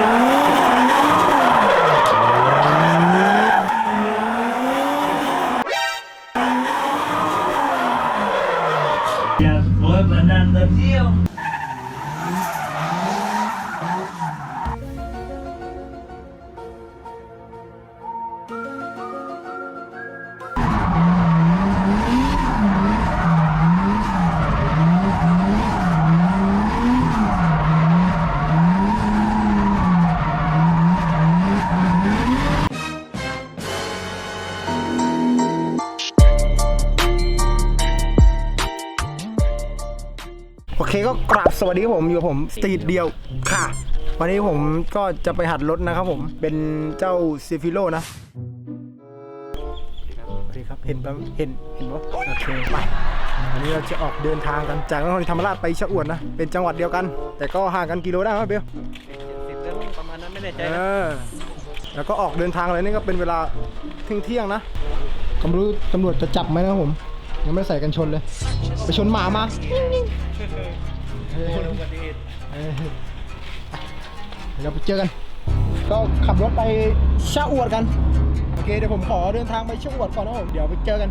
อ เคก็กราบสวัสดีครับผมอยู่กับผมสตรีทเดียวค่ะ วันนี้ผมก็จะไปหัดรถนะครับผมเป็นเจ้าซิฟิโลนะสวัสดีครับเห็นปะเห็นเห็นปะโอเคไปวันนี้เราจะออกเดินทางกันจากนครศรีธรรมราชไปชะอวดนะเป็นจังหวัดเดียวกัน แต่ก็ห่างกันกิโลได้ไหมเบลสิบเรื่องประมาณนั้นไม่แน่ใจเอนะอแล้วก็ออกเดินทางเลยนี่ก็เป็นเวลาเที่ยงเที่ยงๆนะก็ไม่รู้ตำรวจจะจับไหมนะครับผมยังไม่ได้ใส่กันชนเลย ไปชนหมามา คนอุบัติเหตุเออเดี๋ยวไปเจอกัน ก็ขับรถไปชะอวดกัน โอเคเดี๋ยวผมขอเดินทางไปชะอวดก่อนนะผม เดี๋ยวไปเจอกัน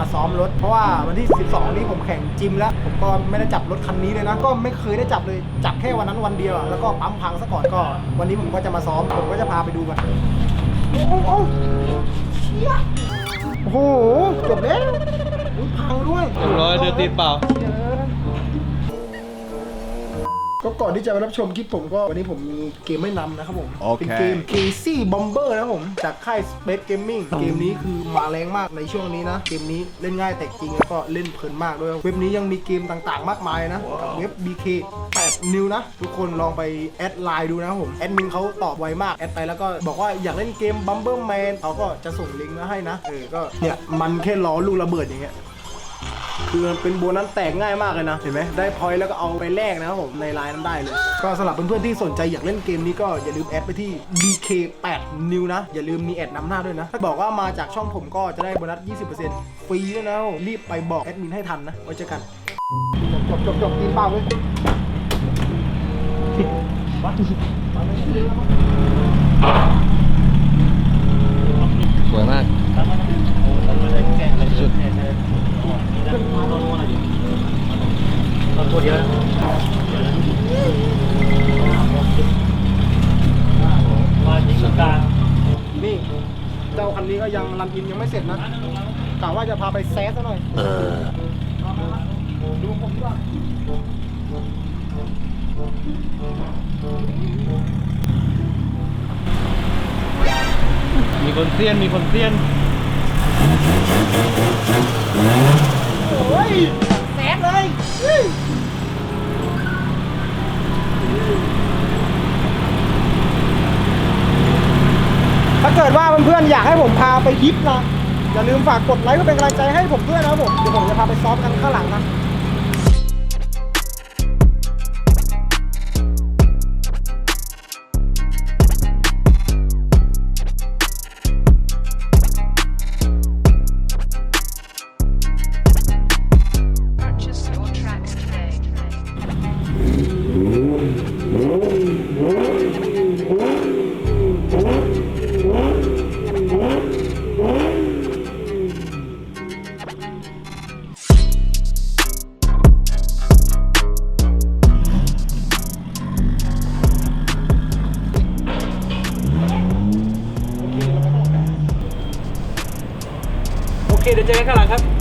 มาซ้อมรถ เพราะว่าวันที่ 12 นี้ผมแข่งจิมแล้ว ผมก็ไม่ได้จับรถคันนี้เลยนะ ก็ไม่เคยได้จับเลย จับแค่วันนั้นวันเดียวอะแล้วก็ปั๊มพังซะก่อนก็ วันนี้ผมก็จะมาซ้อม ผมก็จะพาไปดูกัน โอ้โหโอ้โหเชี่ยโอ้โหจบแล้วอุ๊ยพังด้วย เรียบร้อยเดินตีนเปล่า ก็ก่อนที่จะไปรับชมคลิปผมก็วันนี้ผมมีเกมไม่นำนะครับผม โอเค เป็นเกม Casey Bomber นะครับผม จากค่าย Space Gaming เกมนี้คือมาแรงมากในช่วงนี้นะ เกมนี้เล่นง่ายแต่จริงแล้วก็เล่นเพลินมากด้วยเว็บนี้ยังมีเกมต่างๆ มากมายนะกับเว็บ BK 8นิวนะ ทุกคนลองไปแอดไลน์ดูนะครับผมแอดมินเขาตอบไวมากแอดไปแล้วก็บอกว่าอยากเล่นเกม Bomberman เขาก็จะส่งลิงก์มาให้นะเออก็เนี่ยมันแค่ล้อลูกระเบิดอย่างเงี้ย คือมันเป็นโบนัสแตกง่ายมากเลยนะ เห็นไหมได้พอยต์แล้วก็เอาไปแลกนะครับผมในไลน์นั้นได้เลย ก็สำหรับเพื่อนๆที่สนใจอยากเล่นเกมนี้ก็อย่าลืมแอดไปที่ BK8 New นะ อย่าลืมมีแอดนำหน้าด้วยนะ ถ้าบอกว่ามาจากช่องผมก็จะได้โบนัส 20%ฟรีด้วยนะรีบไปบอกแอดมินให้ทันนะไว้เจอกันจบจบจบตีนเปล่าเลยวัดสวยมาก สุด ตัวเดียวมาจริงกลางนี่ เจ้าคันนี้ก็ยังรันอินยังไม่เสร็จนะกะว่าจะพาไปแซสซะหน่อยดูผมดีกว่ามีคนเซียน มีคนเซียน โอ้ยแสบเลยถ้าเกิดว่าเพื่อนๆอยากให้ผมพาไปยิปนะอย่าลืมฝากกดไลค์เพื่อเป็นกำลังใจให้ผมด้วยนะผมเดี๋ยวผมจะพาไปซ้อมกันข้างหลังนะ เคเดี๋ยวเจอกันข้างหลังครับ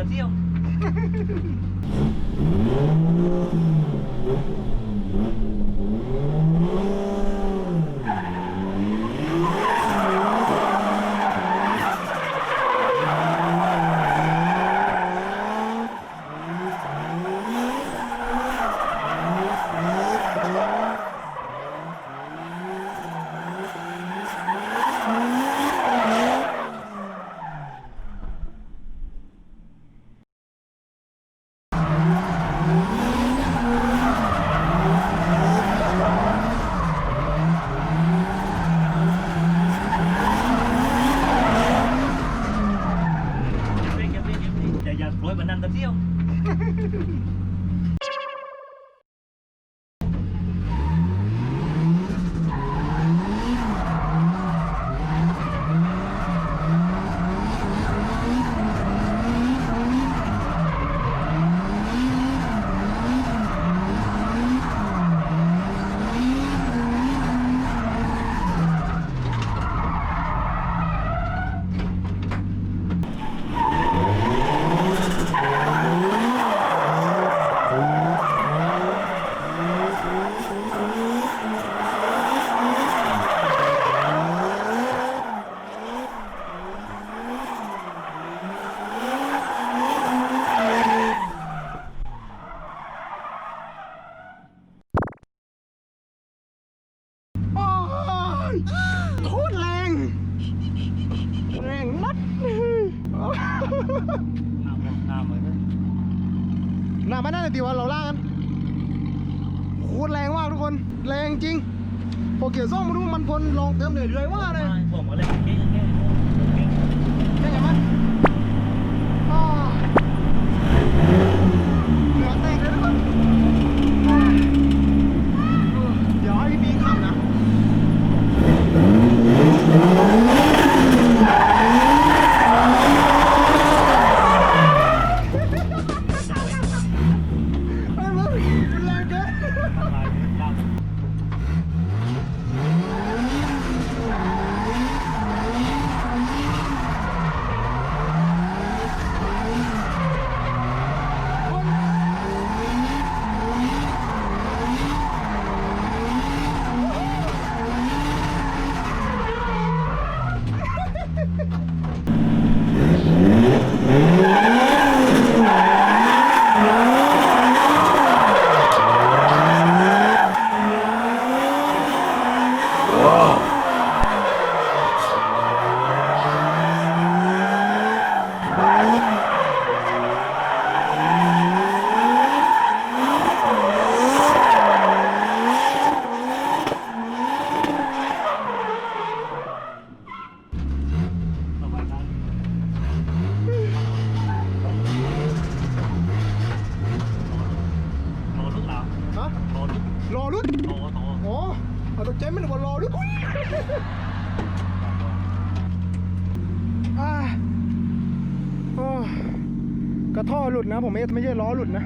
อยมันนั่นตะเที่ยว อย่าอย่าร้อยมันนั่นตะเที่ยว โอ้ยโคตรแรง แรงนัด น้ำ น้ำเหมือนกันหน้าไม่น่าจะตีวันเราล่ากันโคตรแรงมากทุกคน แรงจริงพอเกี่ยวซ่องมาดูมันพลลองเติมเหนื่อยเลยว่าเลยผมก็เลยเก่งเก่งเก่งได้ไงมันอ้อเหนือแตกเลยทุกคนเออเดี๋ยวให้พี่บีขับนะ ไอ้มึงเป็นแรงเกิน ต่อไปนั้นรอลูกหลาน ฮะ รอลูก รอรุ่น รอต่อ อ๋อเอา ตกใจไม่หรือว่ารอรุ่นอุ๊ยอ่าโอ้กระท่อหลุดนะ ผมไม่ไม่ใช่ล้อหลุดนะ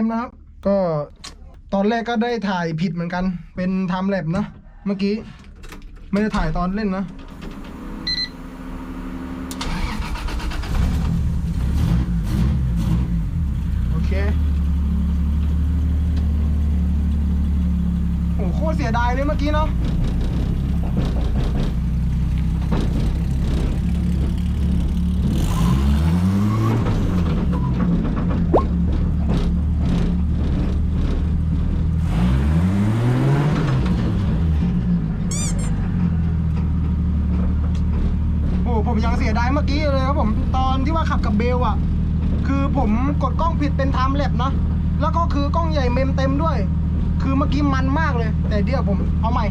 มื่อกี้เมมกล้องใหญ่เต็มนะครับ ก็ตอนแรกก็ได้ถ่ายผิดเหมือนกัน เป็นไทม์แลปนะเมื่อกี้ ไม่ได้ถ่ายตอนเล่นนะโอเคโอ้โหโคตรเสียดายเลยเมื่อกี้เนาะ ตอนที่ว่าขับกับเบลอะคือผมกดกล้องผิดเป็นไทม์แลปนะ แล้วก็คือกล้องใหญ่เมมเต็มด้วย คือเมื่อกี้มันมากเลย แต่เดี๋ยวผมเอาใหม่